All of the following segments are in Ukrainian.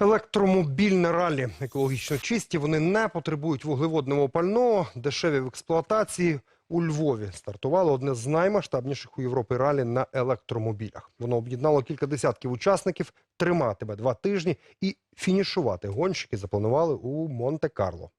Електромобільне ралі екологічно чисті. Вони не потребують вуглеводного пального, дешеві в експлуатації. У Львові стартувало одне з наймасштабніших у Європі ралі на електромобілях. Воно об'єднало кілька десятків учасників, триматиме два тижні і фінішувати гонщики запланували у Монте-Карло.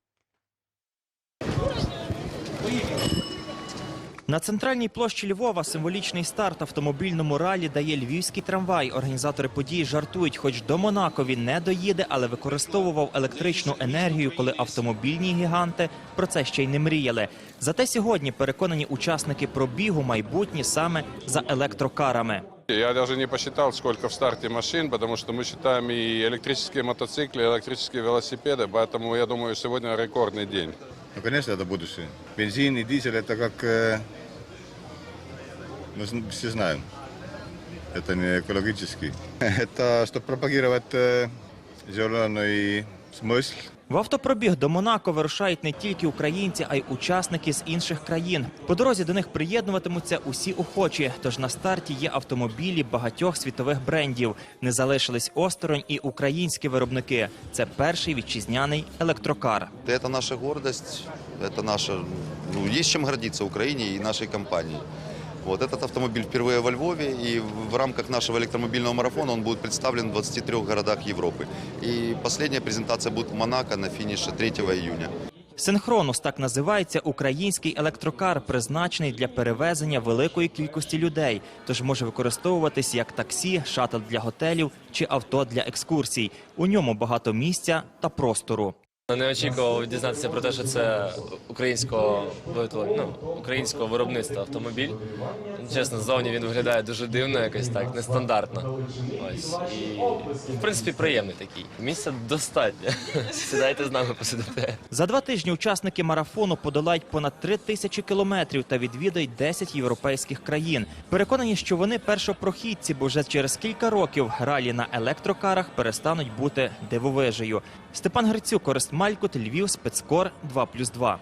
На центральній площі Львова символічний старт автомобільному ралі дає львівський трамвай. Організатори події жартують, хоч до Монако він не доїде, але використовував електричну енергію, коли автомобільні гіганти про це ще й не мріяли. Зате сьогодні переконані учасники пробігу майбутні саме за електрокарами. Я даже не посчитал, сколько в старте машин, потому что мы считаем и электрические мотоциклы, и электрические велосипеды, поэтому я думаю, сегодня рекордный день. Ну, конечно, это будущее. Бензин и дизель это как, э, мы зн- все знаем, это не экологически. Это чтобы пропагировать э, зеленый смысл. В автопробіг до Монако вирушають не тільки українці, а й учасники з інших країн. По дорозі до них приєднуватимуться усі охочі. Тож на старті є автомобілі багатьох світових брендів. Не залишились осторонь і українські виробники. Це перший вітчизняний електрокар. Это наша гордость, это наша, ну, есть чем гордиться Украине и нашей компании. Вот этот автомобиль впервые во Львове, и в в рамках нашего электромобильного марафона он будет представлен в 23 городах Европы. И последняя презентация будет в Монако на финише 3 июня. Синхронус так називається український електрокар, призначений для перевезення великої кількості людей, тож може використовуватись як таксі, шатл для готелів чи авто для екскурсій. У ньому багато місця та простору. Не очікував дізнатися про те, що це українського ну, українського виробництва автомобіль. Чесно, ззовні він виглядає дуже дивно, якось так, нестандартно. Ось і в принципі приємний такий. Місця достатньо. Сідайте з нами посидите. За два тижні учасники марафону подолають понад три тисячі кілометрів та відвідають 10 європейських країн. Переконані, що вони першопрохідці, бо вже через кілька років ралі на електрокарах перестануть бути дивовижею. Степан Грицюк, Орест Малькут, Львів, спецкор 2+,2.